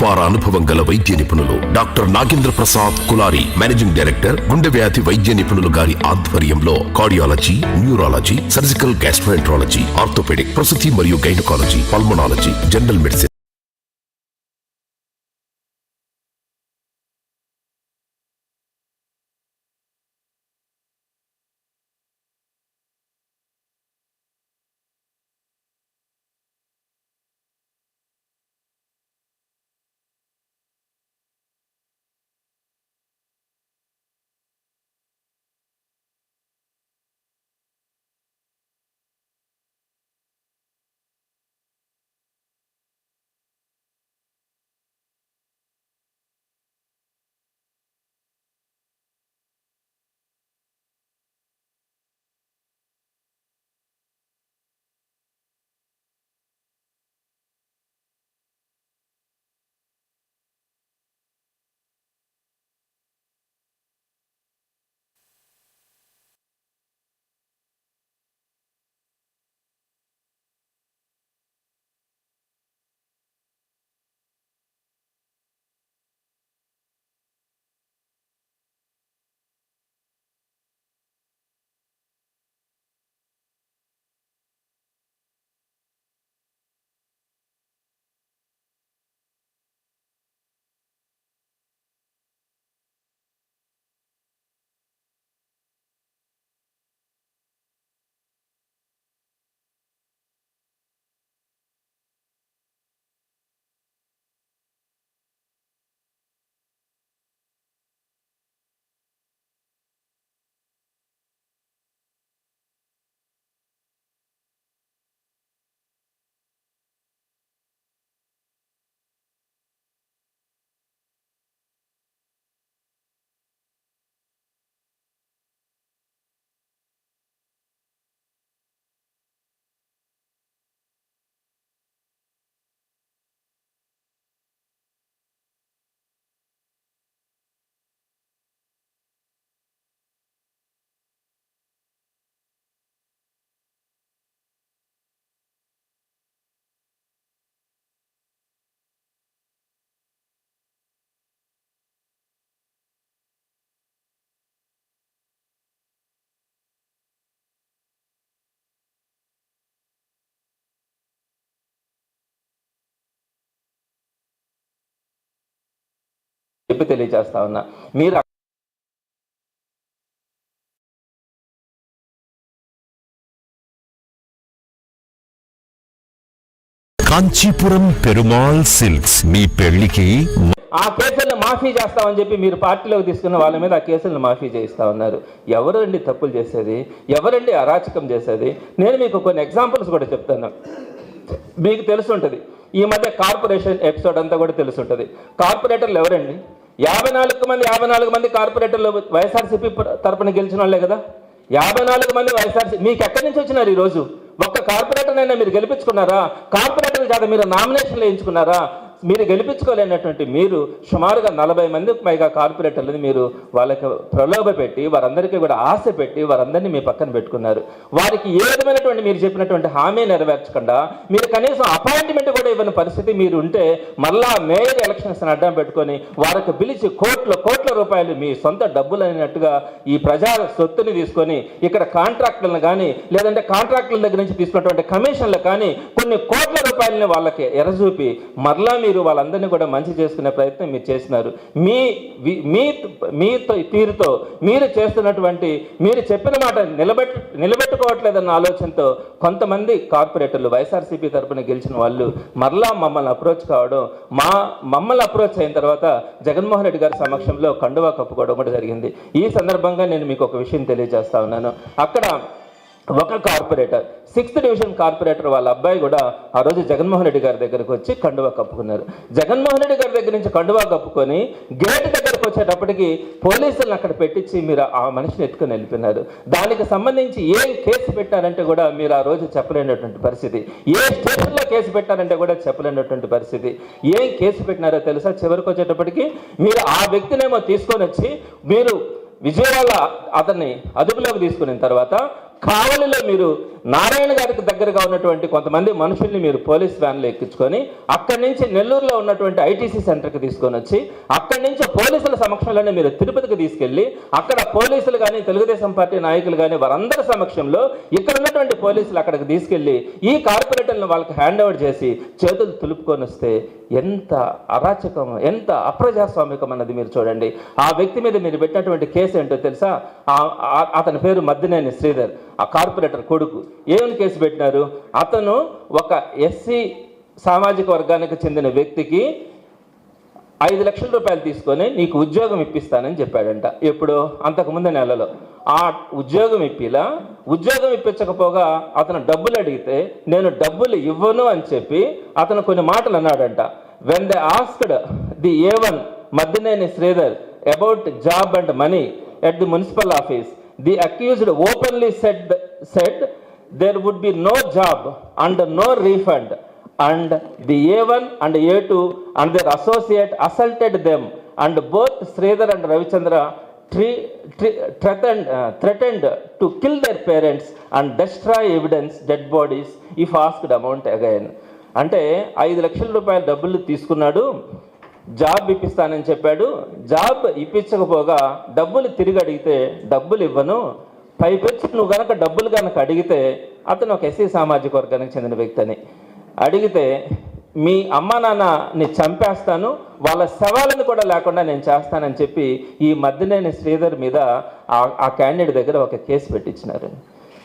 అపార అనుభవం గల వైద్య నిపుణులు doctor Nagendra Prasad Kulari managing director గుండె వ్యాధి వైద్య నిపుణులు గారి ఆధ్వర్యంలో cardiology neurology surgical gastroenterology orthopaedic ప్రసూతి మరియు గైనకాలజీ పల్మనాలజీ జనరల్ మెడిసిన్ చెప్పి తెలియజేస్తా ఉన్నా. మీరు కాంచీపురం పెరుమాల్ సిల్క్స్ మీ పెళ్ళికి ఆ కేసులను మాఫీ చేస్తామని చెప్పి మీరు పార్టీలోకి తీసుకున్న వాళ్ళ మీద ఆ కేసులను మాఫీ చేయిస్తా ఉన్నారు. ఎవరండి తప్పులు చేసేది? ఎవరండి అరాచకం చేసేది? నేను మీకు కొన్ని ఎగ్జాంపుల్స్ కూడా చెప్తాను. మీకు తెలుసుంటుంది. ఈ మధ్య కార్పొరేషన్ ఎపిసోడ్ అంతా కూడా తెలుసుంటుంది. కార్పొరేటర్లు ఎవరండి? యాభై నాలుగు మంది యాభై నాలుగు మంది కార్పొరేటర్లు వైఎస్ఆర్సీపీ తరపున గెలిచిన వాళ్ళే కదా? యాభై నాలుగు మంది వైఎస్ఆర్సీ మీకు ఎక్కడి నుంచి వచ్చినారు ఈరోజు ఒక్క కార్పొరేటర్నైనా మీరు గెలిపించుకున్నారా? కార్పొరేటర్ కాదు మీరు నామినేషన్లు వేయించుకున్నారా? మీరు గెలిపించుకోలేనటువంటి మీరు సుమారుగా నలభై మందికి పైగా కార్పొరేటర్లని మీరు వాళ్ళకి ప్రలోభ పెట్టి వారందరికీ కూడా ఆశ పెట్టి వారందరినీ మీ పక్కన పెట్టుకున్నారు. వారికి ఏ విధమైనటువంటి మీరు చెప్పినటువంటి హామీ నెరవేర్చకుండా మీరు కనీసం అపాయింట్మెంట్ కూడా ఇవ్వని పరిస్థితి మీరు ఉంటే మళ్ళా మేయర్ ఎలక్షన్స్ అడ్డం పెట్టుకొని వారికి పిలిచి కోట్ల కోట్ల రూపాయలు మీ సొంత డబ్బులు అయినట్టుగా ఈ ప్రజా సొత్తుని తీసుకొని ఇక్కడ కాంట్రాక్టులను కానీ లేదంటే కాంట్రాక్టుల దగ్గర నుంచి తీసుకున్నటువంటి కమిషన్లు కానీ కొన్ని కోట్ల రూపాయలని వాళ్ళకి ఎరచూపి మరలా మీరు వాళ్ళందరినీ కూడా మంచి చేసుకునే ప్రయత్నం మీరు చేసినారు మీ మీ మీ తీరుతో మీరు చేస్తున్నటువంటి మీరు చెప్పిన మాట నిలబెట్ నిలబెట్టుకోవట్లేదన్న ఆలోచనతో కొంతమంది కార్పొరేటర్లు వైఎస్ఆర్సీపీ తరఫున గెలిచిన వాళ్ళు మరలా మమ్మల్ని అప్రోచ్ కావడం మా మమ్మల్ని అప్రోచ్ అయిన తర్వాత జగన్మోహన్ రెడ్డి గారి సమక్షంలో కండువా కప్పుకోవడం కూడా జరిగింది. ఈ సందర్భంగా నేను మీకు ఒక విషయం తెలియజేస్తా ఉన్నాను. అక్కడ ఒక కార్పొరేటర్. సిక్స్త్ డివిజన్ కార్పొరేటర్ వాళ్ళ అబ్బాయి కూడా ఆ రోజు జగన్మోహన్ రెడ్డి గారి దగ్గరకు వచ్చి కండువా కప్పుకున్నారు. జగన్మోహన్ రెడ్డి గారి దగ్గర నుంచి కండువా కప్పుకొని గేట్ దగ్గరకు వచ్చేటప్పటికి పోలీసులను అక్కడ పెట్టించి మీరు ఆ మనిషిని ఎత్తుకుని వెళ్ళిపోయినారు. దానికి సంబంధించి ఏం కేసు పెట్టారంటే కూడా మీరు ఆ రోజు చెప్పలేనటువంటి పరిస్థితి. ఏ స్టేషన్లో కేసు పెట్టారంటే కూడా చెప్పలేనటువంటి పరిస్థితి. ఏం కేసు పెట్టినారో తెలుసా? చివరికి వచ్చేటప్పటికి మీరు ఆ వ్యక్తినేమో తీసుకొని వచ్చి మీరు విజయవాడ అతన్ని అదుపులోకి తీసుకున్న తర్వాత కావలిలో మీరు నారాయణ గారికి దగ్గరగా ఉన్నటువంటి కొంతమంది మనుషుల్ని మీరు పోలీస్ వ్యాన్లో ఎక్కించుకొని అక్కడి నుంచి నెల్లూరులో ఉన్నటువంటి ఐటీసీ సెంటర్కి తీసుకొని వచ్చి అక్కడి నుంచి పోలీసుల సమక్షంలోనే మీరు తిరుపతికి తీసుకెళ్ళి అక్కడ పోలీసులు కానీ తెలుగుదేశం పార్టీ నాయకులు కానీ వారందరి సమక్షంలో ఇక్కడ ఉన్నటువంటి పోలీసులు అక్కడికి తీసుకెళ్ళి ఈ కార్పొరేటర్లను వాళ్ళకి హ్యాండ్ ఓవర్ చేసి చేతులు తులుపుకొని వస్తే ఎంత అరాచకం ఎంత అప్రజాస్వామికం అన్నది మీరు చూడండి. ఆ వ్యక్తి మీద మీరు పెట్టినటువంటి కేసు ఏంటో తెలుసా? అతని పేరు మద్దినేని శ్రీధర్. ఆ కార్పొరేటర్ కొడుకు. ఏమని కేసు పెట్టినారు? అతను ఒక ఎస్సీ సామాజిక వర్గానికి చెందిన వ్యక్తికి ఐదు లక్షల రూపాయలు తీసుకొని నీకు ఉద్యోగం ఇప్పిస్తానని చెప్పాడంట. ఎప్పుడు? అంతకుముందు నెలలో. ఆ ఉద్యోగం ఇప్పిలా? ఉద్యోగం ఇప్పించకపోగా అతను డబ్బులు అడిగితే నేను డబ్బులు ఇవ్వను అని చెప్పి అతను కొన్ని మాటలు అన్నాడంట. When they asked the A one Maddineni Sridhar about job and money at the municipal office the accused openly said said there would be no job and no refund and the A1 and A2 and their associate assaulted them and both Sridhar and Ravichandra tre- tre- threatened, uh, threatened to kill their parents and destroy evidence, dead bodies if asked amount again. అంటే ఐదు లక్షల రూపాయల డబ్బులు తీసుకున్నాడు job ఇప్పిస్తానని చెప్పాడు. Job ఇప్పించకపోగా డబ్బులు తిరిగి అడిగితే డబ్బులు ఇవ్వను. పైపెచ్చి నువ్వు గనక డబ్బులు కనుక అడిగితే అతను ఒక ఎస్సీ సామాజిక వర్గానికి చెందిన వ్యక్తి అని అడిగితే మీ అమ్మ నాన్నని చంపేస్తాను. వాళ్ళ శవాలను కూడా లేకుండా నేను చేస్తానని చెప్పి ఈ మధ్యనేని శ్రీధర్ మీద ఆ- ఆ క్యాండిడేట్ దగ్గర ఒక కేసు పెట్టించినారు.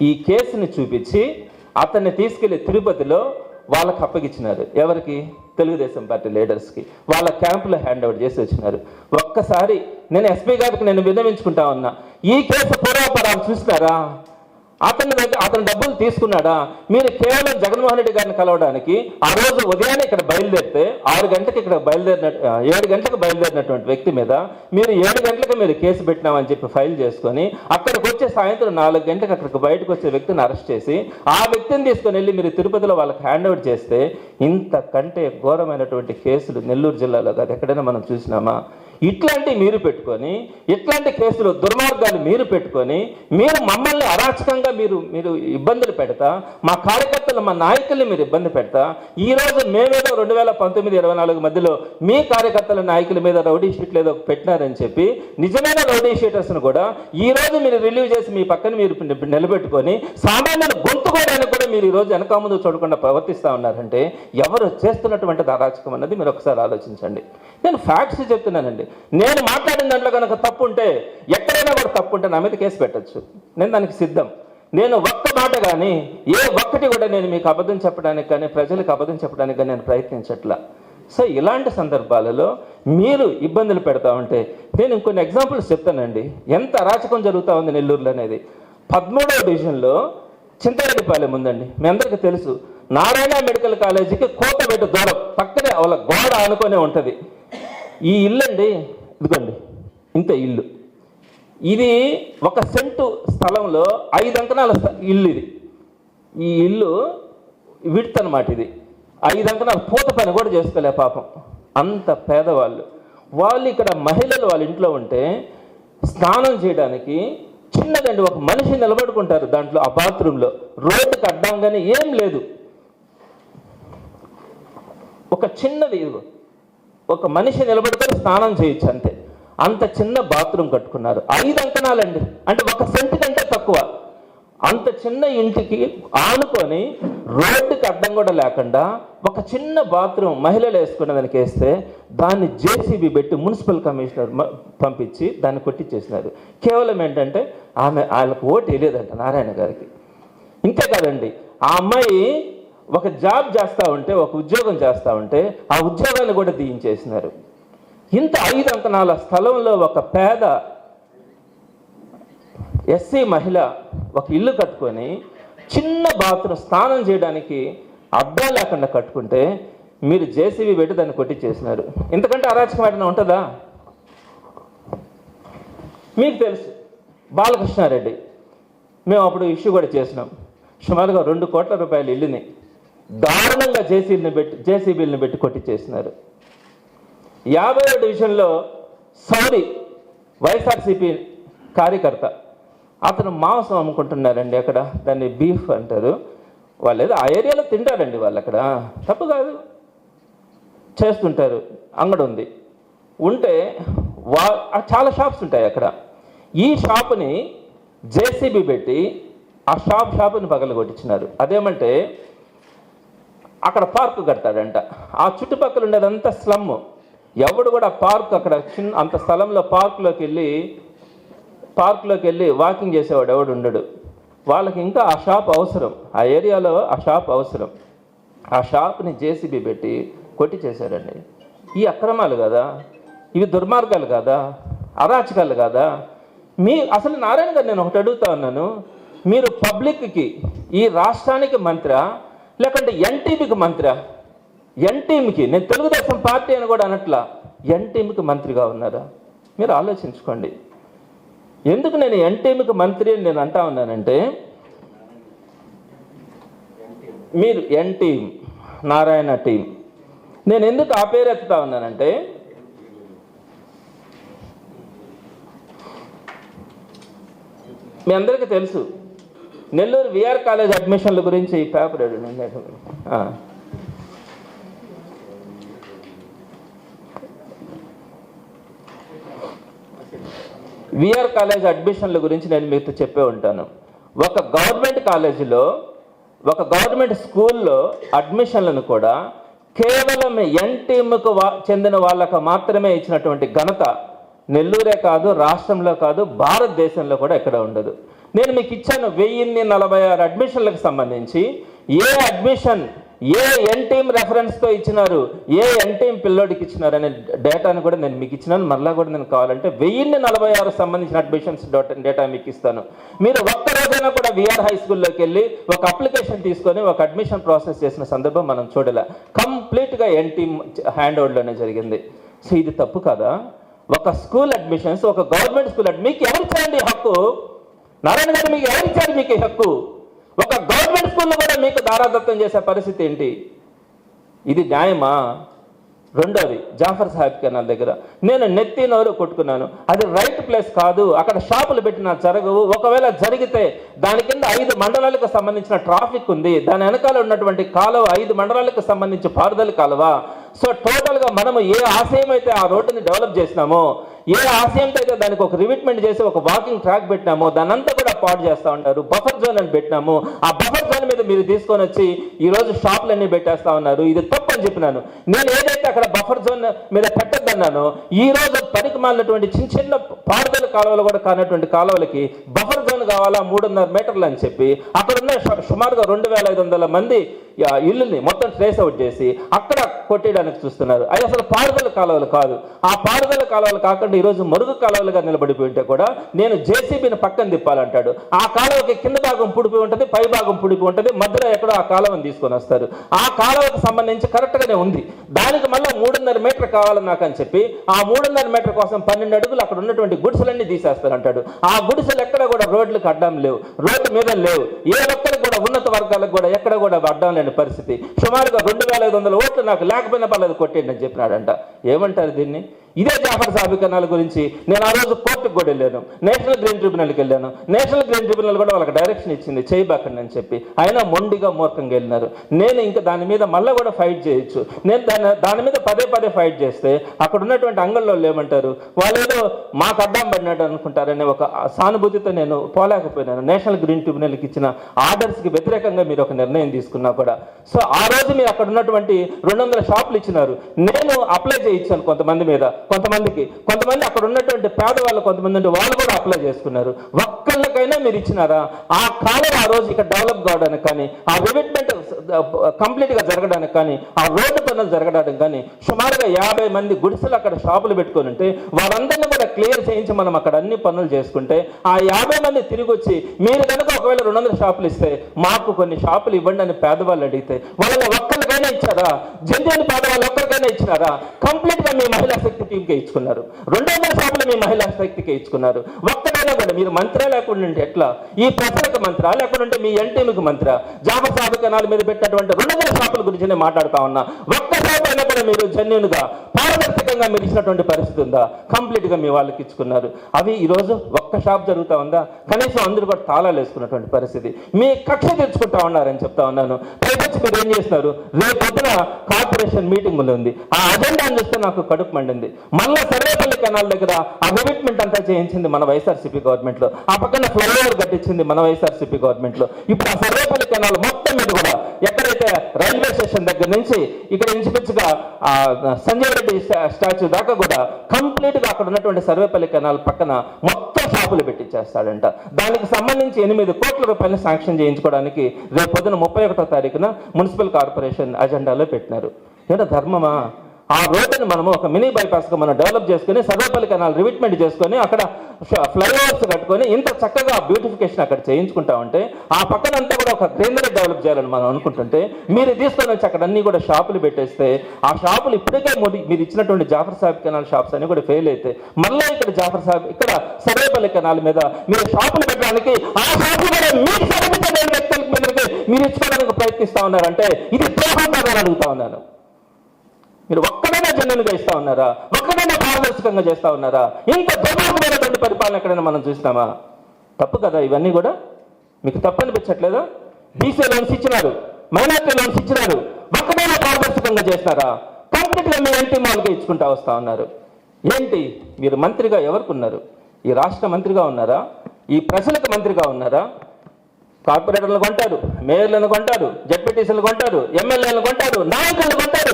ఈ కేసుని చూపించి అతన్ని తీసుకెళ్ళి తిరుపతిలో వాళ్ళకి అప్పగిచ్చినారు. ఎవరికి? తెలుగుదేశం పార్టీ లీడర్స్కి. వాళ్ళ క్యాంపులో హ్యాండ్ ఓవర్ చేసి వచ్చినారు. ఒక్కసారి నేను ఎస్పీ గారికి నేను విన్నవించుకుంటా ఉన్నా. ఈ కేసు పూర్వాపరాలు చూసినారా? అతని దగ్గర అతను డబ్బులు తీసుకున్నాడా? మీరు కేవలం జగన్మోహన్ రెడ్డి గారిని కలవడానికి ఆ రోజు ఉదయాన్నే ఇక్కడ బయలుదేరితే ఆరు గంటలకు ఇక్కడ బయలుదేరిన ఏడు గంటలకు బయలుదేరినటువంటి వ్యక్తి మీద మీరు ఏడు గంటలకు మీరు కేసు పెట్టినామని చెప్పి ఫైల్ చేసుకొని అక్కడికి వచ్చే సాయంత్రం నాలుగు గంటలకు అక్కడికి బయటకు వచ్చే వ్యక్తిని అరెస్ట్ చేసి ఆ వ్యక్తిని తీసుకొని వెళ్ళి మీరు తిరుపతిలో వాళ్ళకి హ్యాండ్ ఓవర్ చేస్తే ఇంతకంటే ఘోరమైనటువంటి కేసులు నెల్లూరు జిల్లాలో కాదు ఎక్కడైనా మనం చూసినామా? ఇట్లాంటివి మీరు పెట్టుకొని ఇట్లాంటి కేసులు దుర్మార్గాలు మీరు పెట్టుకొని మీరు మమ్మల్ని అరాచకంగా మీరు మీరు ఇబ్బందులు పెడతా మా కార్యకర్తలు మా నాయకుల్ని మీరు ఇబ్బంది పెడతా ఈ రోజు మేమేదో రెండు వేల పంతొమ్మిది ఇరవై నాలుగు మధ్యలో మీ కార్యకర్తల నాయకుల మీద రౌడీ షీట్లు ఏదో పెట్టినారని చెప్పి నిజమైన రౌడీ షీటర్స్ను కూడా ఈ రోజు మీరు రిలీవ్ చేసి మీ పక్కన మీరు నిలబెట్టుకొని సామాన్యుల గొంతుకోవడానికి కూడా మీరు ఈ రోజు వెనక ముందు చూడకుండా ప్రవర్తిస్తా ఉన్నారంటే ఎవరు చేస్తున్నటువంటి దారాచకం అన్నది మీరు ఒకసారి ఆలోచించండి. నేను ఫ్యాక్ట్స్ చెప్తున్నానండి. నేను మాట్లాడిన దాంట్లో కనుక తప్పు ఉంటే ఎక్కడైనా కూడా తప్పు ఉంటే నా మీద కేసు పెట్టచ్చు. నేను దానికి సిద్ధం. నేను ఒక్క మాట కానీ ఏ ఒక్కటి కూడా నేను మీకు అబద్ధం చెప్పడానికి కానీ ప్రజలకు అబద్ధం చెప్పడానికి కానీ నేను ప్రయత్నించట్లా. సో ఇలాంటి సందర్భాలలో మీరు ఇబ్బందులు పెడతా ఉంటే నేను ఇంకొన్ని ఎగ్జాంపుల్స్ చెప్తానండి. ఎంత అరాచకం జరుగుతూ ఉంది నెల్లూరులో అనేది. పదమూడవ డివిజన్లో చింతారెడ్డిపాలెం ఉందండి. మీ అందరికీ తెలుసు. నారాయణ మెడికల్ కాలేజీకి కోతబెట్టు దూరం పక్కనే వాళ్ళ గోడ అనుకునే ఉంటుంది. ఈ ఇల్లు అండి ఇదిగోండి ఇంత ఇల్లు. ఇది ఒక సెంటు స్థలంలో ఐదు అంకణాల ఇల్లు ఇది. ఈ ఇల్లు విడత అనమాట ఇది. ఐదు అంకణాల పూత పని కూడా చేసుకోలే పాపం. అంత పేదవాళ్ళు. వాళ్ళు ఇక్కడ మహిళలు వాళ్ళ ఇంట్లో ఉంటే స్నానం చేయడానికి చిన్నదండి ఒక మనిషి నిలబడుకుంటారు దాంట్లో ఆ బాత్రూంలో. రోడ్డుకి అడ్డంగానే ఏం లేదు. ఒక చిన్నది ఒక మనిషి నిలబడుకొని స్నానం చేయొచ్చు అంతే. అంత చిన్న బాత్రూమ్ కట్టుకున్నారు. ఐదు అంకణాలండి అంటే ఒక సెంటు కంటే తక్కువ. అంత చిన్న ఇంటికి ఆనుకొని రోడ్డుకి అడ్డం కూడా లేకుండా ఒక చిన్న బాత్రూమ్ మహిళలు వేసుకున్న దానికి వేస్తే దాన్ని జేసీబీ పెట్టి మున్సిపల్ కమిషనర్ పంపించి దాన్ని కొట్టించేసినారు కేవలం ఏంటంటే ఆమె వాళ్ళకు ఓటు వేయలేదంట నారాయణ గారికి. ఇంతే కాదండి. ఆ అమ్మాయి ఒక జాబ్ చేస్తూ ఉంటే ఒక ఉద్యోగం చేస్తూ ఉంటే ఆ ఉద్యోగాన్ని కూడా తీయించేసినారు ఇంత ఐదు అంకణాల స్థలంలో ఒక పేద ఎస్సీ మహిళ ఒక ఇల్లు కట్టుకొని చిన్న బాత్రూమ్ స్నానం చేయడానికి అడ్డా లేకుండా కట్టుకుంటే మీరు జేసీబీ పెట్టి దాన్ని కొట్టించేసినారు ఎందుకంటే అరాచకం ఏదైనా ఉంటుందా? మీకు తెలుసు బాలకృష్ణారెడ్డి. మేము అప్పుడు ఇష్యూ కూడా చేసినాం. సుమారుగా రెండు కోట్ల రూపాయల ఇల్లుని దారుణంగా జేసీబీని పెట్టి జేసీబీలను పెట్టి కొట్టించేసినారు యాభై డివిజన్లో సౌరి వైఎస్ఆర్సీపీ కార్యకర్త. అతను మాంసం అమ్ముకుంటున్నారండి అక్కడ. దాన్ని బీఫ్ అంటారు. వాళ్ళు ఏదో ఆ ఏరియాలో తింటారండి వాళ్ళు అక్కడ. తప్పు కాదు. చేస్తుంటారు. అంగడి ఉంది. ఉంటే వా చాలా షాప్స్ ఉంటాయి అక్కడ. ఈ షాపుని జేసీబీ పెట్టి ఆ షాప్ షాపుని పగలగొట్టించినారు. అదేమంటే అక్కడ పార్క్ కడతాడంట. ఆ చుట్టుపక్కల ఉండేదంతా స్లమ్ ఎవడు కూడా పార్క్ అక్కడ చిన్న అంత స్థలంలో పార్క్లోకి వెళ్ళి పార్క్లోకి వెళ్ళి వాకింగ్ చేసేవాడు ఎవడు ఉండడు. వాళ్ళకి ఇంకా ఆ షాప్ అవసరం. ఆ ఏరియాలో ఆ షాప్ అవసరం. ఆ షాప్ని జేసీబీ పెట్టి కొట్టి చేశారండి ఈ అక్రమాలు కదా? ఇవి దుర్మార్గాలు కదా? అరాచకాలు కదా? మీ అసలు నారాయణ గారు నేను ఒకటి అడుగుతా ఉన్నాను. మీరు పబ్లిక్కి ఈ రాష్ట్రానికి మంత్రా? లేకుంటే ఎన్టీపీకి మంత్రా? ఎన్టీఎంకి నేను తెలుగుదేశం పార్టీ అని కూడా అనట్లా ఎన్టీఎంకి మంత్రిగా ఉన్నారా? మీరు ఆలోచించుకోండి. ఎందుకు నేను ఎన్టీఎంకి మంత్రి అని నేను అంటా ఉన్నానంటే మీరు ఎన్ టీం నారాయణ టీం నేను ఎందుకు ఆ పేరు ఎత్తుతా ఉన్నానంటే మీ అందరికీ తెలుసు నెల్లూరు విఆర్ కాలేజ్ అడ్మిషన్ల గురించి ఈ పేపర్ నేను విఆర్ కాలేజ్ అడ్మిషన్ల గురించి నేను మీతో చెప్పే ఉంటాను. ఒక గవర్నమెంట్ కాలేజీలో ఒక గవర్నమెంట్ స్కూల్లో అడ్మిషన్లను కూడా కేవలం ఎన్ టీమ్కు వా చెందిన వాళ్ళకు మాత్రమే ఇచ్చినటువంటి ఘనత నెల్లూరే కాదు రాష్ట్రంలో కాదు భారతదేశంలో కూడా ఎక్కడ ఉండదు. నేను మీకు ఇచ్చాను వెయ్యిన్ని నలభై ఆరు అడ్మిషన్లకు సంబంధించి ఏ అడ్మిషన్ ఏ ఎన్ టీమ్ రెఫరెన్స్తో ఇచ్చినారు? ఏ ఎన్ టీమ్ పిల్లోడికి ఇచ్చినారు అనే డేటాను కూడా నేను మీకు ఇచ్చినాను. మళ్ళీ కూడా నేను కావాలంటే వెయ్యిన్ని నలభై ఆరు సంబంధించిన అడ్మిషన్స్ డేటా మీకు ఇస్తాను. మీరు ఒక్క రోజైనా కూడా విఆర్ హై స్కూల్లోకి వెళ్ళి ఒక అప్లికేషన్ తీసుకొని ఒక అడ్మిషన్ ప్రాసెస్ చేసిన సందర్భం మనం చూడలే. కంప్లీట్గా ఎన్ టీమ్ హ్యాండ్ ఓవర్లోనే జరిగింది. సో ఇది తప్పు కదా? ఒక స్కూల్ అడ్మిషన్స్ ఒక గవర్నమెంట్ స్కూల్ అడ్మి మీకు ఎవరు చేయండి హక్కు? నారాయణ గారు మీకు ఎవరిచ్చారు మీకు హక్కు? ఒక గవర్నమెంట్ స్కూల్లో కూడా మీకు దారాదత్తం చేసే పరిస్థితి ఏంటి? ఇది న్యాయమా? రెండోది జాఫర్ సాహెబ్ కెనాల్ దగ్గర. నేను నెత్తి నోరు కొట్టుకున్నాను. అది రైట్ ప్లేస్ కాదు. అక్కడ షాపులు పెట్టినా జరగవు. ఒకవేళ జరిగితే దాని కింద ఐదు మండలాలకు సంబంధించిన ట్రాఫిక్ ఉంది. దాని వెనకాల ఉన్నటువంటి కాలువ ఐదు మండలాలకు సంబంధించి పారుదల కాలువ. సో టోటల్గా మనము ఏ ఆశయం అయితే ఆ రోడ్డుని డెవలప్ చేసినామో ఏ ఆశయంతో అయితే దానికి ఒక రివిట్మెంట్ చేసి ఒక వాకింగ్ ట్రాక్ పెట్టినామో దాని అంతా పాడు చేస్తూ ఉంటారు బఫర్ జోన్ అని పెట్టినాము. ఆ బఫర్ జోన్ మీద మీరు తీసుకొని వచ్చి ఈ రోజు షాపులన్నీ పెట్టేస్తా ఉన్నారు. ఇది తప్పు అని చెప్పినాను. నేను ఏదైతే అక్కడ బఫర్ జోన్ మీద పెట్టద్దన్నానో ఈ రోజు పనికి మాలినటువంటి చిన్న చిన్న పారుదల కాలువలు కూడా కానటువంటి కాలువలకి బఫర్ జోన్ కావాలా? మూడున్నర మీటర్లు అని చెప్పి అక్కడ ఉన్న సుమారుగా రెండు వేల ఐదు వందల మంది ఇల్లుల్ని మొత్తం ట్రేస్ అవుట్ చేసి అక్కడ కొట్టేయడానికి చూస్తున్నారు. అది అసలు పారుదల కాలువలు కాదు. ఆ పారుదల కాలువలు కాకుండా ఈరోజు మరుగు కాలువలుగా నిలబడిపోయి ఉంటే కూడా నేను జేసీబీని పక్కన తిప్పాలంటాడు. ఆ కాలువకి కింద భాగం పుడిపోయి ఉంటుంది పై భాగం పుడిపోయి ఉంటుంది మధ్యలో ఎక్కడో ఆ కాలువని తీసుకొని వస్తారు. ఆ కాలువకు సంబంధించి కరెక్ట్గానే ఉంది. దానికి మళ్ళీ మూడున్నర మీటర్ కావాలి నాకు అని చెప్పి ఆ మూడున్నర మీటర్ కోసం పన్నెండు అడుగులు అక్కడ ఉన్నటువంటి గుడిసెలన్నీ తీసేస్తారంటాడు ఆ గుడిసెలు ఎక్కడ కూడా రోడ్లకు అడ్డం లేవు. రోడ్డు మీద లేవు. ఏ ఒక్కరికి కూడా ఉన్నత వర్గాలకు కూడా ఎక్కడ కూడా అడ్డం లేని పరిస్థితి. సుమారుగా రెండు వేల ఐదు వందల ఓట్లు నాకు లేకపోయినా పర్లేదు కొట్టేయండి అని చెప్పినాడంట. ఏమంటారు దీన్ని? ఇదే జాఫర్ సాబికనాల గురించి నేను ఆ రోజు కోర్టుకు కూడా వెళ్ళాను. నేషనల్ గ్రీన్ ట్రిబ్యునల్కి వెళ్ళాను. నేషనల్ గ్రీన్ ట్రిబ్యునల్ కూడా వాళ్ళకి డైరెక్షన్ ఇచ్చింది. చేయబాకండి అని చెప్పి. అయినా మొండిగా మూర్ఖంగా వెళ్ళినారు. నేను ఇంకా దాని మీద మళ్ళీ కూడా ఫైట్ చేయొచ్చు. నేను దాని దాని మీద పదే పదే ఫైట్ చేస్తే అక్కడ ఉన్నటువంటి అంగంలో ఏమంటారు? వాళ్ళు ఏదో మాకు అడ్డం పడినట్టు అనుకుంటారనే ఒక సానుభూతితో నేను పోలేకపోయినాను. నేషనల్ గ్రీన్ ట్రిబ్యునల్కి ఇచ్చిన ఆర్డర్స్కి వ్యతిరేకంగా మీరు ఒక నిర్ణయం తీసుకున్నా కూడా. సో ఆ రోజు మీరు అక్కడ ఉన్నటువంటి రెండు వందల షాపులు ఇచ్చినారు. నేను అప్లై చేయించాను కొంతమంది మీద. కొంతమందికి. కొంతమంది అక్కడ ఉన్నటువంటి పేదవాళ్ళు కొంతమంది ఉంటే వాళ్ళు కూడా అప్లై చేసుకున్నారు. ఒక్కళ్ళకైనా మీరు ఇచ్చినారా? ఆ కాలం ఆ రోజు ఇక్కడ డెవలప్ కావడానికి కానీ ఆ రివిట్మెంట్ కంప్లీట్గా జరగడానికి కానీ ఆ రోడ్డు పనులు జరగడానికి కానీ సుమారుగా యాభై మంది గుడిసెలు అక్కడ షాపులు పెట్టుకొని ఉంటే వాళ్ళందరినీ కూడా క్లియర్ చేయించి మనం అక్కడ అన్ని పనులు చేసుకుంటే ఆ యాభై మంది తిరిగి వచ్చి మీరు కనుక ఒకవేళ రెండు వందల షాపులు ఇస్తే మాకు కొన్ని షాపులు ఇవ్వండి అని పేదవాళ్ళు అడిగితే వాళ్ళని ఒక్కరికైనా ఇచ్చారా? జంతువుని పేదవాళ్ళు ఒక్కరికైనా ఇచ్చినారా? కంప్లీట్గా మీ మహిళా శక్తి శక్తికి ఇచ్చుకున్నారు. రెండు మీ మహిళా శక్తికి ఇచ్చుకున్నారు. ఒక్కడైనా కూడా మీరు మంత్రా లేకుండా ఉంటే ఎట్లా? ఈ ప్రజలకు మంత్ర లేకుండా ఉంటే మీ ఎన్టీఎంకి మంత్ర? జాబర్ సాబు మీద పెట్టినటువంటి రెండు వందల షాపుల గురించి నేను మాట్లాడుతా ఉన్నా. ఒక్క షాప్ కూడా మీరు జన్యునుగా పారదర్శకంగా మీరు ఇచ్చినటువంటి పరిస్థితి ఉందా? కంప్లీట్గా మీ వాళ్ళకి ఇచ్చుకున్నారు. అవి ఈ రోజు ఒక్క షాప్ జరుగుతూ ఉందా? కనీసం అందరూ కూడా తాళాలు వేసుకున్నటువంటి పరిస్థితి. మీ కక్ష తెచ్చుకుంటా ఉన్నారని చెప్తా ఉన్నాను. పైకొచ్చి మీరు ఏం చేస్తున్నారు? రేపొద్దున కార్పొరేషన్ మీటింగ్ ఉంది. ఆ అజెండాను చూస్తే నాకు కడుపు మండింది. మళ్ళీ సర్వేపల్లి కెనాల్ దగ్గర ఆ కమిట్మెంట్ అంతా చేయించింది మన వైఎస్ఆర్సీపీ. వైఎస్ఆర్సీపీ గవర్నమెంట్లో ఆ పక్కన ఫ్లైఓవర్ కట్టించింది మన వైఎస్ఆర్సీపీ గవర్నమెంట్లో. ఇప్పుడు ఆ సర్వేపల్లి కెనాల్ మొత్తం మీద కూడా ఎక్కడైతే రైల్వే స్టేషన్ దగ్గర నుంచి ఇక్కడ ఇంచుమించుగా ఆ సంజయ్ రెడ్డి స్టాచ్యూ దాకా కూడా కంప్లీట్గా అక్కడ ఉన్నటువంటి సర్వేపల్లి కెనాల్ పక్కన మొత్తం షాపులు పెట్టించేస్తాడంట. దానికి సంబంధించి ఎనిమిది కోట్ల రూపాయలు శాంక్షన్ చేయించుకోవడానికి రేపు పొద్దున ముప్పై ఒకటో తారీఖున మున్సిపల్ కార్పొరేషన్ అజెండాలో పెట్టినారు. ఏంటో ధర్మమా? ఆ రోడ్డుని మనము ఒక మినీ బైపాస్గా మనం డెవలప్ చేసుకుని సర్వేపల్లి కెనాల్ రివిట్మెంట్ చేసుకొని అక్కడ ఫ్లైఓవర్స్ కట్టుకొని ఇంత చక్కగా బ్యూటిఫికేషన్ అక్కడ చేయించుకుంటా ఉంటే ఆ పక్కన అంతా కూడా ఒక గ్రీనరీ డెవలప్ చేయాలని మనం అనుకుంటుంటే మీరు తీసుకొని వచ్చి అక్కడ అన్ని కూడా షాపులు పెట్టేస్తే ఆ షాపులు ఇప్పటికే మీరు ఇచ్చినటువంటి జాఫర్ సాహెబ్ కెనాల్ షాప్స్ అన్ని కూడా ఫెయిల్ అయితే మళ్ళీ ఇక్కడ జాఫర్ సాహెబ్ ఇక్కడ సర్వేపల్లి కెనాల్ మీద మీరు షాపులు పెట్టడానికి ఆ షాపులు కూడా మీరు ఇచ్చుకోవడానికి ప్రయత్నిస్తా ఉన్నారంటే ఇది ద్రోహం అడుగుతా ఉన్నాను. మీరు ఒక్కడైనా జన్యులుగా ఇస్తా ఉన్నారా? ఒక్కడైనా పారదర్శకంగా చేస్తా ఉన్నారా? ఇంత దుర్మార్గమైనటువంటి పరిపాలన ఎక్కడైనా మనం చూస్తామా తప్పు కదా ఇవన్నీ కూడా? మీకు తప్పు అనిపించట్లేదా? బీసీ లోన్స్ ఇచ్చినారు మైనార్టీ లోన్స్ ఇచ్చినారు ఒక్కడైనా పారదర్శకంగా చేస్తారా? కంప్లీట్గా మీ ఎంటీ మాల్గా ఇచ్చుకుంటా వస్తా ఉన్నారు. ఏంటి? మీరు మంత్రిగా ఎవరికి ఉన్నారు? ఈ రాష్ట్ర మంత్రిగా ఉన్నారా? ఈ ప్రజలకు మంత్రిగా ఉన్నారా? కార్పొరేటర్లు కొంటారు మేయర్లను కొంటారు జడ్పీటీసీలు కొంటారు ఎమ్మెల్యేలను కొంటారు నాయకులను కొంటారు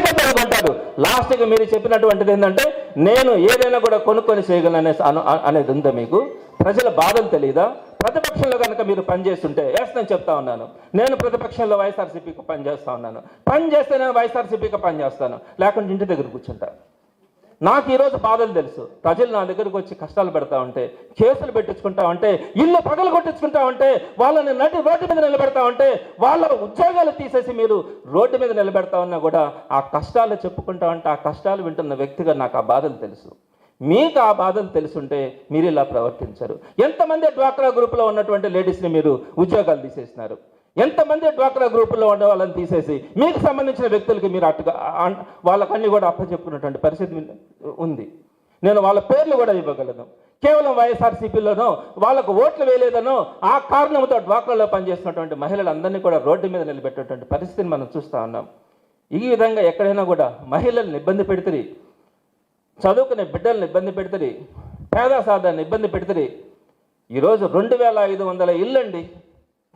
కార్యకర్తలు కొంటారు లాస్ట్కి మీరు చెప్పినటువంటిది ఏంటంటే నేను ఏదైనా కూడా కొనుక్కొని చేయగలను అనే అనేది ఉందా మీకు? ప్రజల బాధలు తెలియదా ప్రతిపక్షంలో కనుక మీరు పనిచేస్తుంటే ఎస్ నేను చెప్తా ఉన్నాను. నేను ప్రతిపక్షంలో వైఎస్ఆర్సీపీకి పనిచేస్తా ఉన్నాను. పని చేస్తే నేను వైఎస్ఆర్సీపీకి పనిచేస్తాను లేకుంటే ఇంటి దగ్గర కూర్చుంటా. నాకు ఈరోజు బాధలు తెలుసు. ప్రజలు నా దగ్గరకు వచ్చి కష్టాలు పెడతా ఉంటే కేసులు పెట్టించుకుంటా ఉంటే ఇల్లు పగలు కొట్టించుకుంటా ఉంటే వాళ్ళని నటి రోడ్డు మీద నిలబెడతా ఉంటే వాళ్ళ ఉద్యోగాలు తీసేసి మీరు రోడ్డు మీద నిలబెడతా ఉన్నా కూడా ఆ కష్టాలు చెప్పుకుంటా ఉంటే ఆ కష్టాలు వింటున్న వ్యక్తిగా నాకు ఆ బాధలు తెలుసు. మీకు ఆ బాధలు తెలుసుంటే మీరు ఇలా ప్రవర్తించరు. ఎంతమంది డ్వాక్రా గ్రూప్లో ఉన్నటువంటి లేడీస్ని మీరు ఉద్యోగాలు తీసేసినారు? ఎంతమంది డ్వాక్రా గ్రూపుల్లో ఉండే వాళ్ళని తీసేసి మీకు సంబంధించిన వ్యక్తులకి మీరు అట్టుగా వాళ్ళకన్నీ కూడా అప్పచెప్పుకున్నటువంటి పరిస్థితి ఉంది. నేను వాళ్ళ పేర్లు కూడా ఇవ్వగలను. కేవలం వైఎస్ఆర్సీపీలోనో వాళ్ళకు ఓట్లు వేయలేదనో ఆ కారణంతో డ్వాక్రాలో పనిచేస్తున్నటువంటి మహిళలందరినీ కూడా రోడ్డు మీద నిలబెట్టేటువంటి పరిస్థితిని మనం చూస్తూ ఉన్నాం. ఈ విధంగా ఎక్కడైనా కూడా మహిళల్ని ఇబ్బంది పెడితే చదువుకునే బిడ్డల్ని ఇబ్బంది పెడుతుంది పేద సాధారణ ఇబ్బంది పెడితే ఈరోజు రెండు వేల ఐదు వందల ఇల్లండి.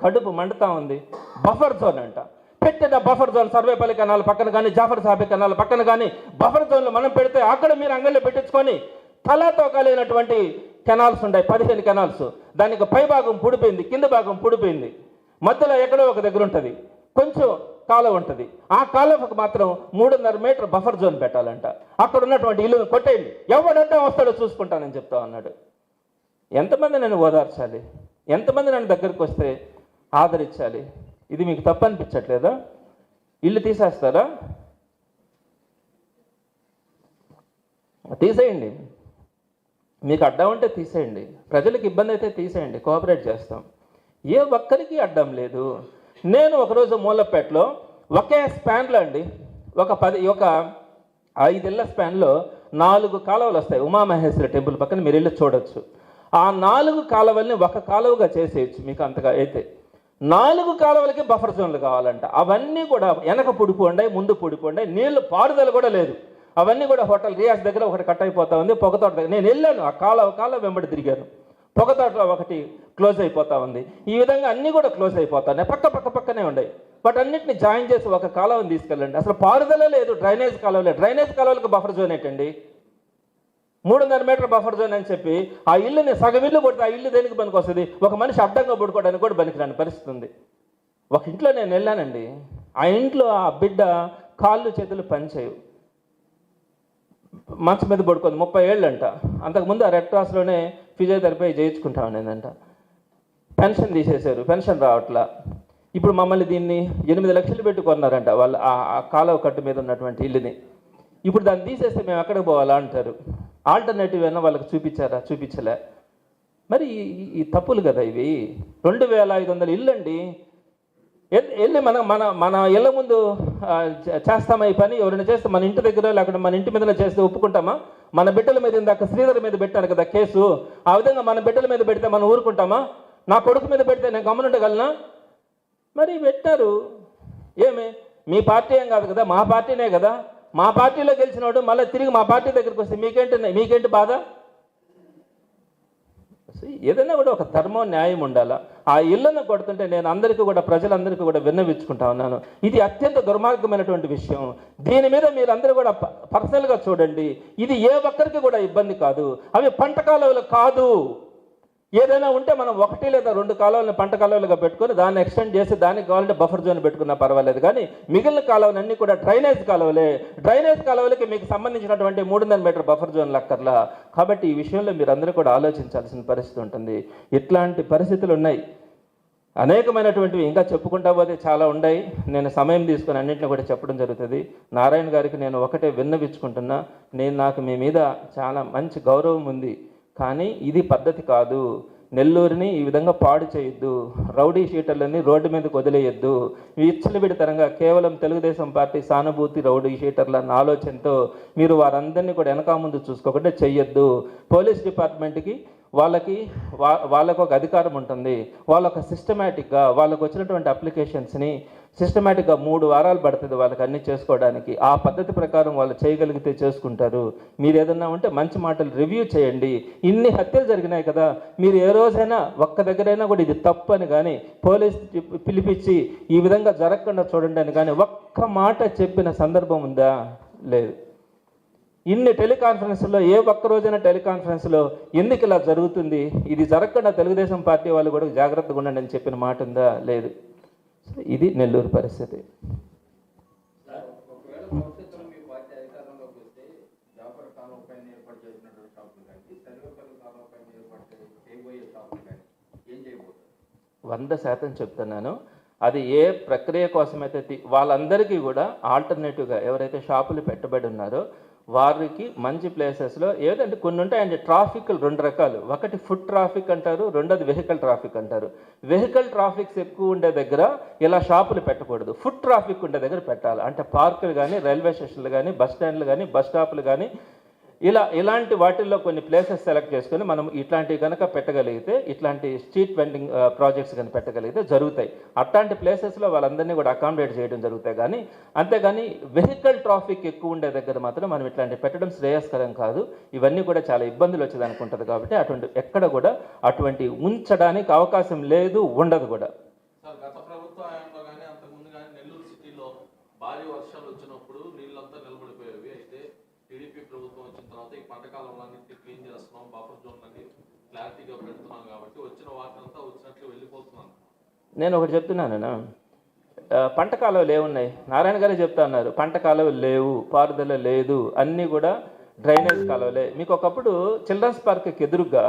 కడుపు మండుతా ఉంది. బఫర్ జోన్ అంట. పెట్టిన బఫర్ జోన్ సర్వేపల్లి కెనాల్ పక్కన కానీ జాఫర్ సాహెబ్ కెనాల్ పక్కన కానీ బఫర్ జోన్లు మనం పెడితే అక్కడ మీరు అంగళ్ళు పెట్టించుకొని తలాతో కలిగినటువంటి కెనాల్స్ ఉన్నాయి పదిహేను కెనాల్స్. దానికి పై భాగం పుడిపోయింది కింద భాగం పుడిపోయింది. మధ్యలో ఎక్కడో ఒక దగ్గర ఉంటుంది. కొంచెం కాలువ ఉంటుంది. ఆ కాలువకు మాత్రం మూడున్నర మీటర్ బఫర్ జోన్ పెట్టాలంట. అక్కడ ఉన్నటువంటి ఇల్లును కొట్టేయండి. ఎవడంటే వస్తాడో చూసుకుంటానని చెప్తా అన్నాడు ఎంతమంది నేను ఓదార్చాలి? ఎంతమంది నన్ను దగ్గరికి వస్తే ఆదరించాలి. ఇది మీకు తప్పు అనిపించట్లేదా ఇల్లు తీసేస్తారా? తీసేయండి. మీకు అడ్డం ఉంటే తీసేయండి. ప్రజలకు ఇబ్బంది అయితే తీసేయండి. కోఆపరేట్ చేస్తాం. ఏ ఒక్కరికి అడ్డం లేదు. నేను ఒకరోజు మూలపేటలో ఒకే స్పాన్లో అండి ఒక పది ఒక ఐదేళ్ళ స్పాన్లో నాలుగు కాలువలు వస్తాయి. ఉమామహేశ్వర టెంపుల్ పక్కన మీరు వెళ్ళి చూడొచ్చు. ఆ నాలుగు కాలువల్ని ఒక కాలువగా చేసేయచ్చు మీకు అంతగా అయితే. నాలుగు కాలువలకి బఫర్ జోన్లు కావాలంట. అవన్నీ కూడా వెనక పుడిపోండాయి ముందు పుడిపోండాయి నీళ్ళు పారుదల కూడా లేదు. అవన్నీ కూడా హోటల్ రియాస్ దగ్గర ఒకటి కట్ అయిపోతా ఉంది పొగతోట దగ్గర. నేను వెళ్ళాను ఆ కాలువ కాలువ వెంబడి తిరిగాను. పొగతోటలో ఒకటి క్లోజ్ అయిపోతా ఉంది. ఈ విధంగా అన్నీ కూడా క్లోజ్ అయిపోతాయి పక్క పక్క పక్కనే ఉన్నాయి బట్ అన్నింటిని జాయిన్ చేసి ఒక కాలువని తీసుకెళ్ళండి. అసలు పారుదల లేదు డ్రైనేజ్ కాలువలే డ్రైనేజ్ కాలువలకు బఫర్ జోన్ ఏంటండి? మూడు వందల మీటర్ బఫర్ జోన్ అని చెప్పి ఆ ఇల్లుని సగం ఇల్లు కొడితే ఆ ఇల్లు దేనికి పనికి వస్తుంది? ఒక మనిషి అడ్డంగా పడుకోవడానికి కూడా పనికిరాని పరిస్థితి ఉంది. ఒక ఇంట్లో నేను వెళ్ళానండి. ఆ ఇంట్లో ఆ బిడ్డ కాళ్ళు చేతులు పనిచేయవు. మంచం మీద పడుకోదు. ముప్పై ఏళ్ళు అంట అంతకుముందు ఆ రెడ్ క్రాస్లోనే ఫిజియోథెరపీ చేయించుకుంటా ఉండేదంట. పెన్షన్ తీసేశారు. పెన్షన్ రావట్లా. ఇప్పుడు మమ్మల్ని దీన్ని ఎనిమిది లక్షలు పెట్టి కొన్నారంట వాళ్ళు ఆ- ఆ కాలువ కట్టు మీద ఉన్నటువంటి ఇల్లుని. ఇప్పుడు దాన్ని తీసేస్తే మేము ఎక్కడికి పోవాలా అంటారు? ఆల్టర్నేటివ్ అయినా వాళ్ళకి చూపించారా? చూపించలే. మరి ఈ- ఈ- తప్పులు కదా ఇవి. రెండు వేల ఐదు వందల ఇల్లు అండి వెళ్ళి మన మన మన ఇళ్ళ ముందు చేస్తామా ఈ పని? ఎవరైనా చేస్తే మన ఇంటి దగ్గర లేకుండా మన ఇంటి మీద చేస్తే ఒప్పుకుంటామా? మన బిడ్డల మీద ఇందాక శ్రీధర్ మీద పెట్టారు కదా కేసు. ఆ విధంగా మన బిడ్డల మీద పెడితే మనం ఊరుకుంటామా? నా కొడుకు మీద పెడితే నేను గమనుండగలనా? మరి పెట్టారు. ఏమి? మీ పార్టీ ఏం కాదు కదా? మా పార్టీనే కదా? మా పార్టీలో గెలిచినవాడు మళ్ళీ తిరిగి మా పార్టీ దగ్గరికి వస్తే మీకేంటి మీకేంటి బాధ? ఏదైనా కూడా ఒక ధర్మం న్యాయం ఉండాలా? ఆ ఇళ్ళను కొడుతుంటే నేను అందరికీ కూడా ప్రజలందరికీ కూడా విన్నవించుకుంటా ఉన్నాను. ఇది అత్యంత దుర్మార్గమైనటువంటి విషయం. దీని మీద మీరు అందరూ కూడా ప- పర్సనల్గా చూడండి. ఇది ఏ ఒక్కరికి కూడా ఇబ్బంది కాదు. అవి పంట కాలువలు కాదు. ఏదైనా ఉంటే మనం ఒకటి లేదా రెండు కాలువలను పంట కాలువలుగా పెట్టుకొని దాన్ని ఎక్స్టెండ్ చేసి దానికి కావాలంటే బఫర్ జోన్ పెట్టుకున్నా పర్వాలేదు. కానీ మిగిలిన కాలువలన్నీ కూడా డ్రైనేజ్ కాలువలే. డ్రైనేజ్ కాలువలకి మీకు సంబంధించినటువంటి మూడున్నర మీటర్ బఫర్ జోన్ లక్కర్లా. కాబట్టి ఈ విషయంలో మీరందరూ కూడా ఆలోచించాల్సిన పరిస్థితి ఉంటుంది. ఇట్లాంటి పరిస్థితులు ఉన్నాయి. అనేకమైనటువంటివి ఇంకా చెప్పుకుంటా పోతే చాలా ఉన్నాయి. నేను సమయం తీసుకొని అన్నింటిని కూడా చెప్పడం జరుగుతుంది. నారాయణ గారికి నేను ఒకటే విన్నవించుకుంటున్నా. నేను నాకు మీ మీద చాలా మంచి గౌరవం ఉంది. కానీ ఇది పద్ధతి కాదు. నెల్లూరుని ఈ విధంగా పాడు చేయొద్దు. రౌడీ షీటర్లని రోడ్డు మీదకి వదిలేయొద్దు. విచ్చలవిడితనంగా కేవలం తెలుగుదేశం పార్టీ సానుభూతి రౌడీ షీటర్ల అన్న ఆలోచనతో మీరు వారందరినీ కూడా వెనక ముందు చూసుకోకుండా చెయ్యొద్దు. పోలీస్ డిపార్ట్మెంట్కి వాళ్ళకి వా వాళ్ళకు ఒక అధికారం ఉంటుంది. వాళ్ళొక సిస్టమేటిక్గా వాళ్ళకు వచ్చినటువంటి అప్లికేషన్స్ని సిస్టమేటిక్గా మూడు వారాలు పడుతుంది వాళ్ళకి అన్ని చేసుకోవడానికి. ఆ పద్ధతి ప్రకారం వాళ్ళు చేయగలిగితే చేసుకుంటారు. మీరు ఏదన్నా ఉంటే మంచి మాటలు రివ్యూ చేయండి. ఇన్ని హత్యలు జరిగినాయి కదా మీరు ఏ రోజైనా ఒక్క దగ్గరైనా కూడా ఇది తప్పు అని కానీ పోలీస్ పిలిపించి ఈ విధంగా జరగకుండా చూడండి అని కానీ ఒక్క మాట చెప్పిన సందర్భం ఉందా? లేదు. ఇన్ని టెలికాన్ఫరెన్స్లో ఏ ఒక్క రోజైనా టెలికాన్ఫరెన్స్లో ఎందుకు ఇలా జరుగుతుంది? ఇది జరగకుండా తెలుగుదేశం పార్టీ వాళ్ళు కూడా జాగ్రత్తగా ఉండండి అని చెప్పిన మాట ఉందా? లేదు. ఇది నెల్లూరు పరిస్థితి. వంద శాతం చెప్తున్నాను. అది ఏ ప్రక్రియ కోసమైతే వాళ్ళందరికీ కూడా ఆల్టర్నేటివ్గా ఎవరైతే షాపులు పెట్టబడి ఉన్నారో వారికి మంచి ప్లేసెస్లో ఏదంటే కొన్ని ఉంటాయండి ట్రాఫిక్ రెండు రకాలు. ఒకటి ఫుడ్ ట్రాఫిక్ అంటారు రెండోది వెహికల్ ట్రాఫిక్ అంటారు. వెహికల్ ట్రాఫిక్స్ ఎక్కువ ఉండే దగ్గర ఇలా షాపులు పెట్టకూడదు. ఫుడ్ ట్రాఫిక్ ఉండే దగ్గర పెట్టాలి. అంటే పార్కులు కానీ రైల్వే స్టేషన్లు కానీ బస్ స్టాండ్లు కానీ బస్ స్టాపులు కానీ ఇలా ఇలాంటి వాటిల్లో కొన్ని ప్లేసెస్ సెలెక్ట్ చేసుకొని మనం ఇట్లాంటివి కనుక పెట్టగలిగితే ఇట్లాంటి స్ట్రీట్ వెండింగ్ ప్రాజెక్ట్స్ కనుక పెట్టగలిగితే జరుగుతాయి. అట్లాంటి ప్లేసెస్లో వాళ్ళందరినీ కూడా అకామిడేట్ చేయడం జరుగుతాయి. కానీ అంతేగాని వెహికల్ ట్రాఫిక్ ఎక్కువ ఉండే దగ్గర మాత్రం మనం ఇట్లాంటివి పెట్టడం శ్రేయస్కరం కాదు. ఇవన్నీ కూడా చాలా ఇబ్బందులు వచ్చేదానికి ఉంటుంది కాబట్టి అటువంటి ఎక్కడ కూడా అటువంటి ఉంచడానికి అవకాశం లేదు ఉండదు కూడా సార్ గత ప్రభుత్వ హయాంలో కానీ అంతకుముందు కానీ నెల్లూరు సిటీలో భారీ వర్షాలు వచ్చినప్పుడు నీళ్ళంతా నిలబడిపోయేవి అయితే టీడీపీ ప్రభుత్వం వచ్చిన తర్వాత ఈ పంట కాలంలన్నింటినీ క్లీన్ చేస్తున్నాం బఫర్ జోన్లన్నీ క్లారిటీగా పెడుతున్నాం కాబట్టి వచ్చిన వచ్చినట్లు వెళ్ళిపోతున్నాను నేను ఒకటి చెప్తున్నాను పంట కాలువలు ఏమున్నాయి? నారాయణ గారే చెప్తా ఉన్నారు పంట కాలువలు లేవు పారుదల లేదు అన్నీ కూడా డ్రైనేజ్ కాలువలే. మీకు ఒకప్పుడు చిల్డ్రన్స్ పార్క్కి ఎదురుగా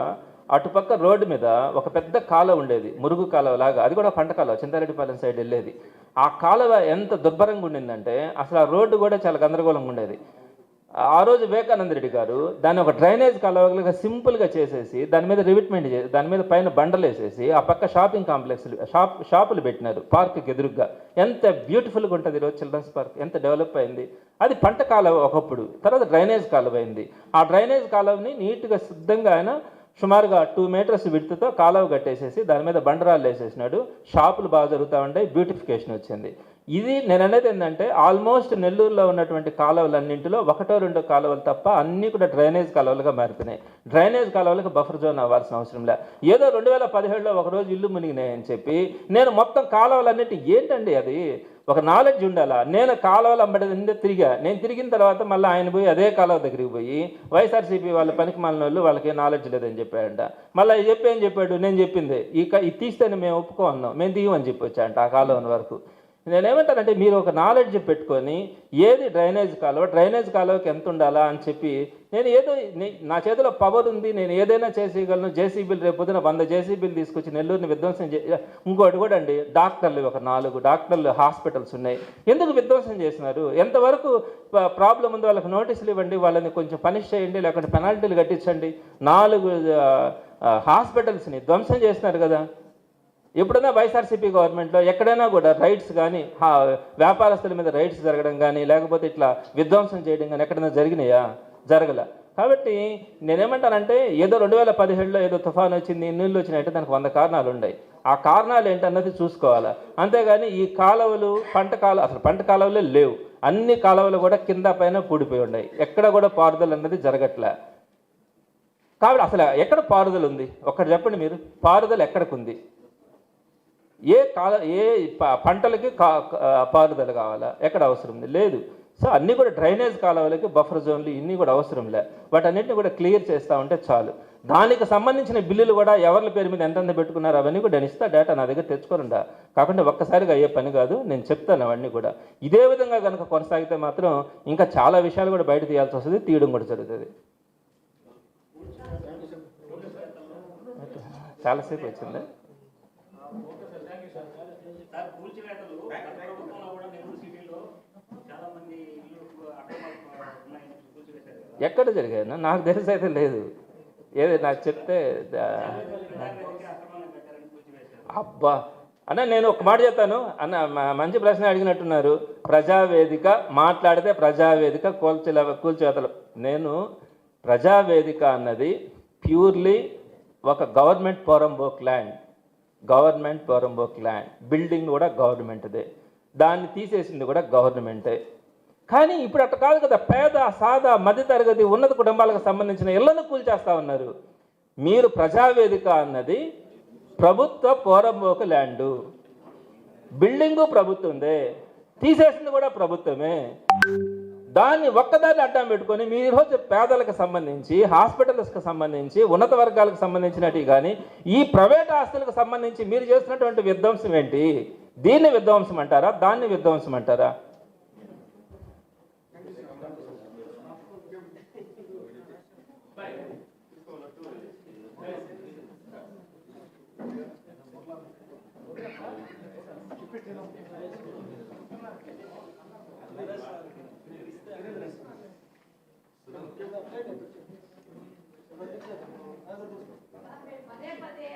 అటుపక్క రోడ్డు మీద ఒక పెద్ద కాలువ ఉండేది మురుగు కాలువ లాగా. అది కూడా పంట కాలువ చింతారెడ్డిపాలెం సైడ్ వెళ్ళేది. ఆ కాలువ ఎంత దుర్భరంగా ఉండిందంటే అసలు ఆ రోడ్డు కూడా చాలా గందరగోళంగా ఉండేది. ఆ రోజు వివేకానంద రెడ్డి గారు దాన్ని ఒక డ్రైనేజ్ కలవగలుగా సింపుల్గా చేసేసి దాని మీద రివిట్మెంట్ చేసి దాని మీద పైన బండలు వేసేసి ఆ పక్క షాపింగ్ కాంప్లెక్స్ షాప్ షాపులు పెట్టినారు. పార్క్కి ఎదురుగ్గా. ఎంత బ్యూటిఫుల్గా ఉంటుంది ఈరోజు చిల్డ్రన్స్ పార్క్. ఎంత డెవలప్ అయింది. అది పంట కాలువ ఒకప్పుడు. తర్వాత డ్రైనేజ్ కాలువ అయింది. ఆ డ్రైనేజ్ కాలువని నీట్గా శుద్ధంగా ఆయన సుమారుగా టూ మీటర్స్ విడుతుతో కాలువ కట్టేసేసి దాని మీద బండరాళ్ళు వేసేసినాడు. షాపులు బాగా జరుగుతూ ఉంటాయి బ్యూటిఫికేషన్ వచ్చింది. ఇది నేను అనేది ఏంటంటే ఆల్మోస్ట్ నెల్లూరులో ఉన్నటువంటి కాలువలన్నింటిలో ఒకటో రెండో కాలువలు తప్ప అన్నీ కూడా డ్రైనేజ్ కాలువలుగా మారిపోయినాయి డ్రైనేజ్ కాలువలకు బఫర్ జోన్ అవ్వాల్సిన అవసరం లే. ఏదో రెండు వేల పదిహేడులో ఒకరోజు ఇల్లు మునిగినాయని చెప్పి నేను మొత్తం కాలువలన్నిటి ఏంటండి అది? ఒక నాలెడ్జ్ ఉండాలా? నేను కాలువలు అమ్మడి తిరిగా నేను తిరిగిన తర్వాత మళ్ళీ ఆయన పోయి అదే కాలువ దగ్గరికి పోయి వైఎస్ఆర్సీపీ వాళ్ళ పనికి మాలిన వాళ్ళు వాళ్ళకి నాలెడ్జ్ లేదని చెప్పాడంట. మళ్ళీ చెప్పి ఏం చెప్పాడు? నేను చెప్పింది. ఇక ఇది తీస్తేనే మేము ఒప్పుకో అన్నాం మేము దిగమని చెప్పి వచ్చాంట ఆ కాలువ వరకు. నేనేమంటానంటే మీరు ఒక నాలెడ్జ్ పెట్టుకొని ఏది డ్రైనేజ్ కాలువ డ్రైనేజ్ కాలువకి ఎంత ఉండాలా అని చెప్పి నేను ఏదో నా చేతిలో పవర్ ఉంది నేను ఏదైనా చేసేయగలను జేసీబీలు రేపు పొద్దున వంద జేసీబీలు తీసుకొచ్చి నెల్లూరుని విధ్వంసం చే ఇంకోటి కూడా అండి డాక్టర్లు ఒక నాలుగు డాక్టర్లు హాస్పిటల్స్ ఉన్నాయి. ఎందుకు విధ్వంసం చేసినారు? ఎంతవరకు ప్రాబ్లం ఉంది వాళ్ళకి నోటీసులు ఇవ్వండి వాళ్ళని కొంచెం పనిష్ చేయండి లేకుంటే పెనాల్టీలు కట్టించండి. నాలుగు హాస్పిటల్స్ని ధ్వంసం చేసినారు కదా. ఎప్పుడైనా వైఎస్ఆర్సీపీ గవర్నమెంట్లో ఎక్కడైనా కూడా రైట్స్ కానీ వ్యాపారస్తుల మీద రైట్స్ జరగడం కానీ లేకపోతే ఇట్లా విధ్వంసం చేయడం కానీ ఎక్కడైనా జరిగినాయా? జరగల. కాబట్టి నేనేమంటానంటే ఏదో రెండు వేల పదిహేడులో ఏదో తుఫాన్ వచ్చింది నీళ్ళు వచ్చినాయంటే దానికి వంద కారణాలు ఉన్నాయి ఆ కారణాలు ఏంటన్నది చూసుకోవాలి? అంతేగాని ఈ కాలువలు పంట కాల అసలు పంట కాలువలే లేవు. అన్ని కాలువలు కూడా కింద పైన కూడిపోయి ఉన్నాయి. ఎక్కడ కూడా పారుదల అన్నది జరగట్లే. కాబట్టి అసలు ఎక్కడ పారుదల ఉంది? ఒక్కటి చెప్పండి మీరు. పారుదల ఎక్కడికి ఉంది? ఏ కాల ఏ పంటలకి కా పారుదల కావాలా? ఎక్కడ అవసరం లేదు. సో అన్నీ కూడా డ్రైనేజ్ కాలువలకి బఫర్ జోన్లు ఇన్ని కూడా అవసరం లే. వాటన్నిటిని కూడా క్లియర్ చేస్తూ ఉంటే చాలు. దానికి సంబంధించిన బిల్లులు కూడా ఎవరి పేరు మీద ఎంతెంత పెట్టుకున్నారు అవన్నీ కూడా నేను ఇస్తా. డేటా నా దగ్గర తెచ్చుకోరండా కాకుండా ఒక్కసారిగా అయ్యే పని కాదు. నేను చెప్తాను అవన్నీ కూడా. ఇదే విధంగా కనుక కొనసాగితే మాత్రం ఇంకా చాలా విషయాలు కూడా బయట తీయాల్సి వస్తుంది. తీయడం కూడా జరుగుతుంది. చాలాసేపు వచ్చింది? సార్ కూల్చివేతలు ప్రభుత్వంలో కూడా నెల్లూరు సిటీలో చాలా మంది ఇల్లు కూల్చివేశారు. ఎక్కడ జరిగాయన్నా నాకు తెలిసి అయితే లేదు. ఏది నాకు చెప్తే అబ్బా! అన్న నేను ఒక మాట చెప్తాను. అన్న మ- మంచి ప్రశ్న అడిగినట్టున్నారు. ప్రజావేదిక మాట్లాడితే ప్రజావేదిక కూల్చలే కూల్చేతలు నేను ప్రజావేదిక అన్నది ప్యూర్లీ ఒక government poramboke land. Government poramboke land building కూడా గవర్నమెంట్దే. దాన్ని తీసేసింది కూడా గవర్నమెంటే. కానీ ఇప్పుడు అట్ట కాదు కదా పేద సాదా మధ్యతరగతి ఉన్నత కుటుంబాలకు సంబంధించిన ఇళ్ళను కూల్చేస్తా ఉన్నారు. మీరు ప్రజావేదిక అన్నది ప్రభుత్వ పోరంబోక ల్యాండు. బిల్డింగు ప్రభుత్వందే. తీసేసింది కూడా ప్రభుత్వమే. దాన్ని ఒక్కదాన్ని అడ్డం పెట్టుకొని మీ ఈరోజు పేదలకు సంబంధించి హాస్పిటల్స్కి సంబంధించి ఉన్నత వర్గాలకు సంబంధించినట్టు కానీ ఈ ప్రైవేట్ ఆస్తులకు సంబంధించి మీరు చేస్తున్నటువంటి విధ్వంసం ఏంటి? దీన్ని విధ్వంసం అంటారా? దాన్ని విధ్వంసం అంటారా? ಪದೇ ಪದೇ